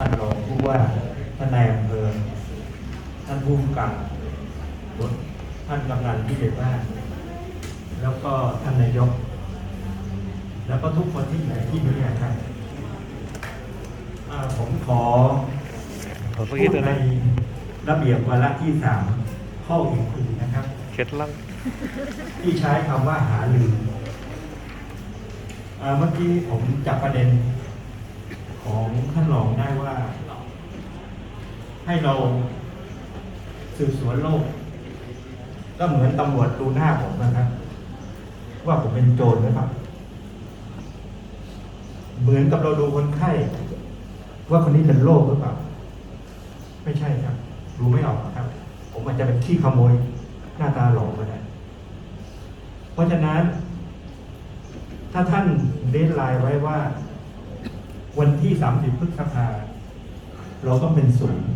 ท่านรองผู้ว่าท่านนายอำเภอท่านผู้กำกับท่านกำนันที่เด็ดบ้านแล้วก็ท่านนายก แล้วก็ทุกคนที่อยู่ในที่นี้นะครับอ่าผมขอผมพูเมื่อกี้ดตัวในนั้นระเบียบวาระที่สามข้ออีกทีนะครับ เคล็ดลับที่ใช้คำว่าหาลืออ่าเมื่อกี้ผมจับประเด็น ของท่านรองได้ว่า ให้เราสืบสวนโลก ก็เหมือนตำรวจดูหน้าผมนะครับ ว่าผมเป็นโจรหรือเปล่าเหมือนกับเราดูคนไข้ ว่าคนนี้เป็นโรคหรือเปล่าไม่ใช่ครับดูไม่ออกครับ ผมอาจจะเป็นขี้ขโมยหน้าตาหลอกก็ได้เพราะฉะนั้น ถ้าท่านเดทไลน์ไว้ว่า วันที่ 30พฤษภาเราต้องเป็นศูนย์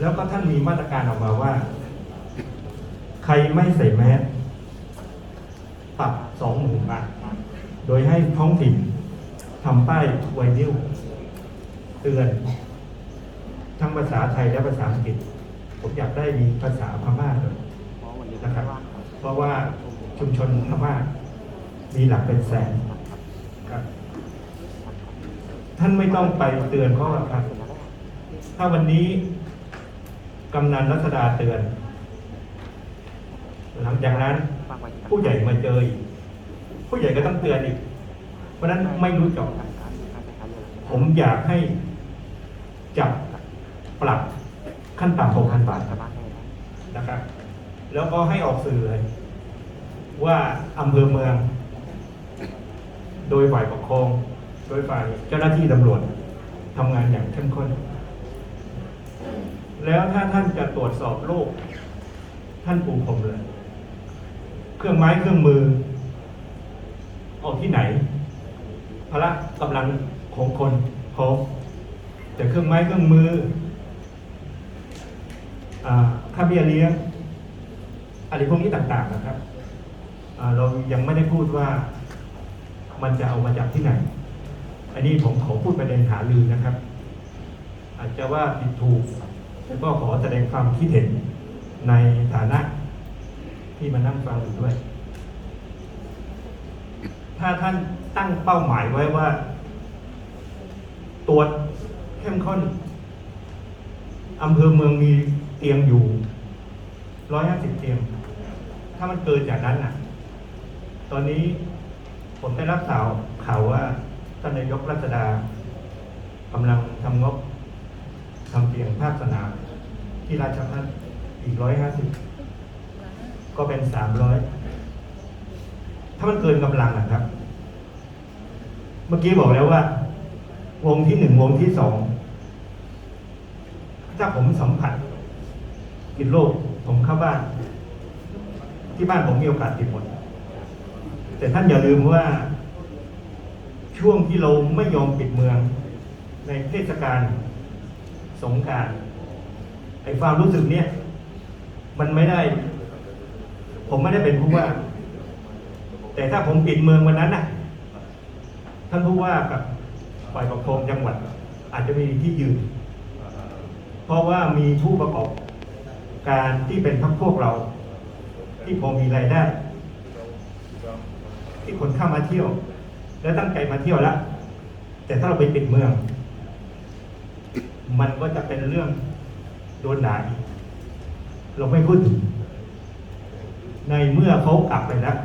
แล้วก็ท่านมีมาตรการออกมาว่า ใครไม่ใส่แมสปรับสองหมื่นบาท โดยให้ท้องถิ่นทำป้ายไวนิลเตือน ทั้งภาษาไทยและภาษาอังกฤษ ผมอยากได้มีภาษาพม่าด้วยนะครับ เพราะว่าชุมชนพม่ามีหลักเป็นแสน ครับ ท่านไม่ต้องไปเตือนเพราะว่าครับ ถ้าวันนี้กำนันรัศดาเตือน หลังจากนั้นผู้ใหญ่มาเจออีกผู้ใหญ่ก็ต้องเตือนอีก เพราะนั้นไม่รู้จบผมอยากให้จับปรับขั้นต่ำหกพันบาทนะครับ แล้วก็ให้ออกสื่อเลย ว่าอำเภอเมือง โดยฝ่ายปกครอง โดยฝ่ายเจ้าหน้าที่ตำรวจทำงานอย่างเข้มข้น แล้วถ้าท่านจะตรวจสอบโรคท่านปูพรมเลย เครื่องไม้เครื่องมือ ออกที่ไหนพละกำลังของคนพร้อมแต่เครื่องไม้เครื่องมืออ่าค่าเบี้ยเลี้ยงอะไรพวกนี้ต่าง ๆ นะครับเรายังไม่ได้พูดว่า มันจะเอามาจากที่ไหน อันนี้ผมขอพูดประเด็นหาลือนะครับ อาจจะว่าผิดถูกแล้วก็ขอแสดงความคิดเห็นในฐานะที่มานั่งฟังอยู่ด้วย ถ้าท่านตั้งเป้าหมายไว้ว่า ตรวจเข้มข้นอำเภอเมืองมีเตียงอยู่ร้อยห้าสิบเตียง ถ้ามันเกินจากนั้นน่ะ ตอนนี้ ผมได้รับข่าวข่าวว่าท่านนายกรัชดากำลังทำงบทำเตียงภาคสนามที่ราชพัฒอีกร้อยห้าสิบก็เป็นสามร้อยถ้ามันเกินกำลังนะครับ เมื่อกี้บอกแล้วว่า วงที่หนึ่งวงที่สองถ้าผมสัมผัสติดโรคผมเข้าบ้าน ที่บ้านผมมีโอกาสติดหมด แต่ท่านอย่าลืมว่า ช่วงที่เราไม่ยอมปิดเมือง ในเทศกาลสงการไอ้ความรู้สึกเนี้ยมันไม่ได้ ผมไม่ได้เป็นผู้ว่า แต่ถ้าผมปิดเมืองวันนั้นนะท่านผู้ว่ากับฝ่ายปกครองจังหวัด อาจจะมีที่ยืน เพราะว่ามีผู้ประกอบการที่เป็นพักพวกเรา ที่พอมีรายได้ ที่คนเข้ามาเที่ยว และตั้งใจมาเที่ยวแล้วแต่ถ้าเราไปปิดเมือง มันก็จะเป็นเรื่องโดนด่าอีกเราไม่พูดถึงในเมื่อเขากลับไปแล้ว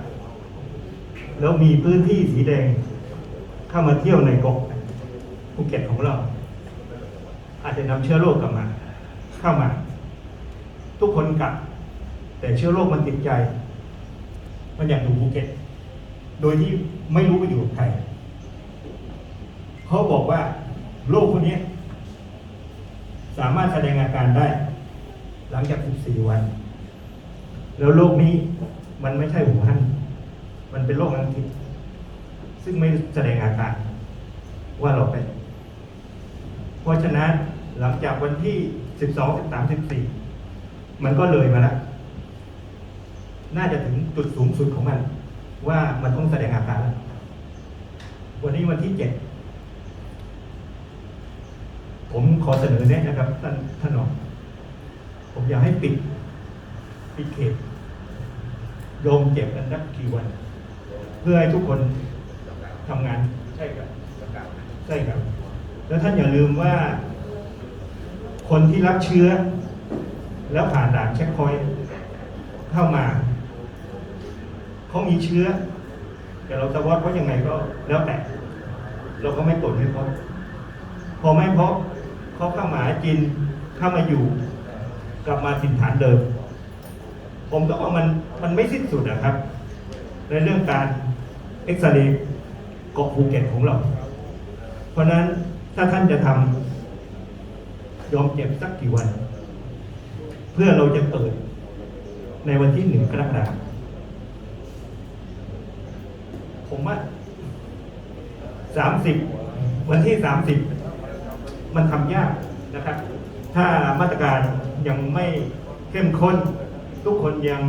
แล้วมีพื้นที่สีแดง เข้ามาเที่ยวในเกาะภูเก็ตของเรา อาจจะนำเชื้อโรคกลับมา เข้ามา ทุกคนกลับ แต่เชื้อโรคมันติดใจ มันอยากอยู่ภูเก็ต โดยที่ไม่รู้ไปอยู่กับใครเขาบอกว่าโรคคนนี้สามารถแสดงอาการได้ หลังจาก 14 วัน แล้วโรคนี้มันไม่ใช่หูฮั่นมันเป็นโรคอังกฤษซึ่งไม่แสดงอาการ ว่าเราเป็น เพราะฉะนั้นหลังจากวันที่ 12 13 14 มันก็เลยมาแล้ว น่าจะถึงจุดสูงสุดของมัน ว่ามันต้องแสดงอาการแล้ววันนี้วันที่7ผมขอเสนอแนะนะครับ ท่านท่านรองผมอยากให้ปิด ปิดเขตโยมเจ็บกันสักกี่วัน เพื่อให้ทุกคนทำงานใช่ครับใช่ครับ แล้วท่านอย่าลืมว่า คนที่รับเชื้อ แล้วผ่านด่านเช็คพอยต์เข้ามา เขามีเชื้อ แต่เราจะวัดว่ายังไงก็แล้วแต่ เราก็ไม่ตรวจไม่พบพอไม่พบเขาเข้ามากินเข้ามาอยู่ กลับมาถิ่นฐานเดิม ผมก็ว่ามันมันไม่สิ้นสุดนะครับ ในเรื่องการเอ็กซเรย์เกาะภูเก็ตของเรา เพราะฉะนั้นถ้าท่านจะทำยอมเจ็บสักกี่วัน เพื่อเราจะเปิดในวันที่หนึ่งกรกฎาคม ผมว่าสามสิบวันที่สามสิบมันทำยากนะครับ ถ้ามาตรการยังไม่เข้มข้น ทุกคนยัง